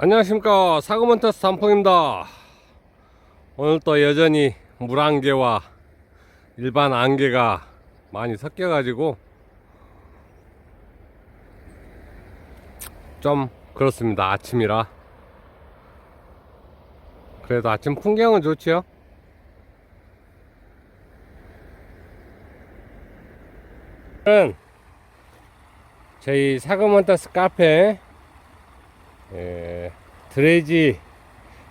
안녕하십니까. 사그먼터스 단풍입니다. 오늘 또 여전히 물안개와 일반 안개가 많이 섞여 가지고 좀 그렇습니다. 아침이라. 그래도 아침 풍경은 좋지요? 은 저희 사그먼터스 카페 예, 드레지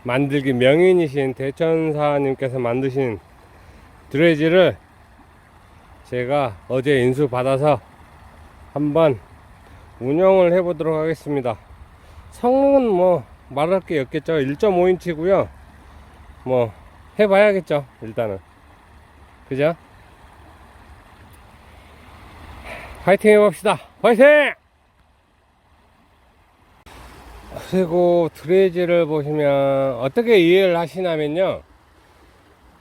만들기 명인이신 대천사님께서 만드신 드레지를 제가 어제 인수 받아서 한번 운영을 해 보도록 하겠습니다. 성능은 뭐 말할 게 없겠죠. 1.5인치 고요. 뭐 해봐야겠죠. 일단은 그죠? 파이팅 해봅시다. 파이팅! 그리고 드레지를 보시면 어떻게 이해를 하시냐면요.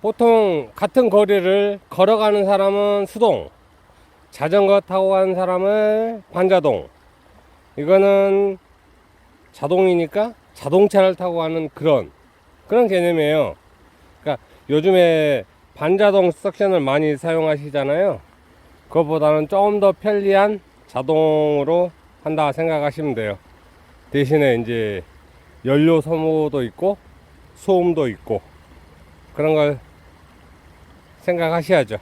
보통 같은 거리를 걸어가는 사람은 수동, 자전거 타고 가는 사람은 반자동. 이거는 자동이니까 자동차를 타고 가는 그런 그런 개념이에요. 그러니까 요즘에 반자동 석션을 많이 사용하시잖아요. 그것보다는 조금 더 편리한 자동으로 한다 생각하시면 돼요. 대신에 이제 연료 소모도 있고 소음도 있고 그런 걸 생각하셔야죠.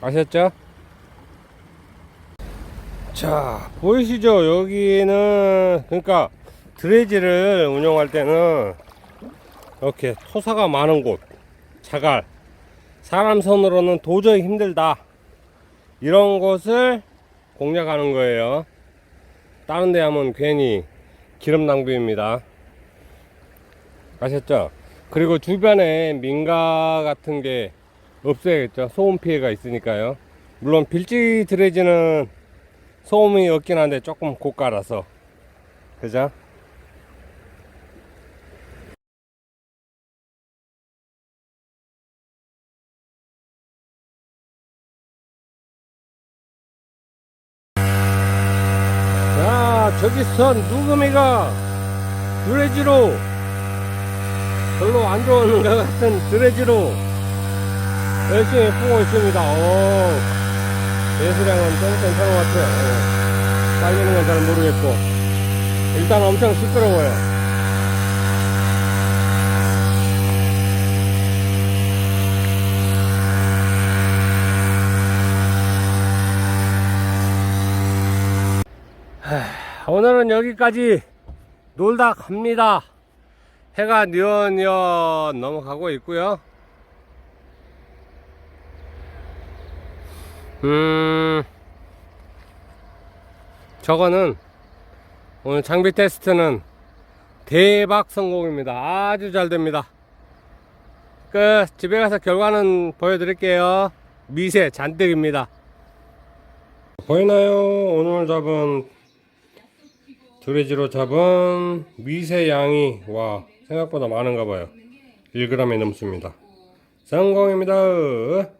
아셨죠? 자, 보이시죠? 여기는 그러니까 드레지를 운영할 때는 이렇게 토사가 많은 곳, 자갈, 사람 손으로는 도저히 힘들다. 이런 곳을 공략하는 거예요. 다른 데 하면 괜히 기름 낭비입니다. 아셨죠? 그리고 주변에 민가 같은 게 없어야겠죠. 소음 피해가 있으니까요. 물론 빌지 드레지는 소음이 없긴 한데 조금 고가라서. 그죠? 저기서 누구미가 드레지로 별로 안 좋아하는 것 같은 드레지로 열심히 pu고 있습니다. 오, 예수량은 좀 괜찮은 것 같아요. 어, 빨리는 건 잘 모르겠고. 일단 엄청 시끄러워요. 오늘은 여기까지 놀다 갑니다. 해가 뉘엿뉘엿 넘어가고 있고요. 음, 저거는 오늘 장비 테스트는 대박 성공입니다. 아주 잘 됩니다. 끝. 집에 가서 결과는 보여드릴게요. 미세 잔뜩입니다. 보이나요? 오늘 잡은 드레지로 잡은 미세 양이 와 생각보다 많은가 봐요. 1g이 넘습니다. 성공입니다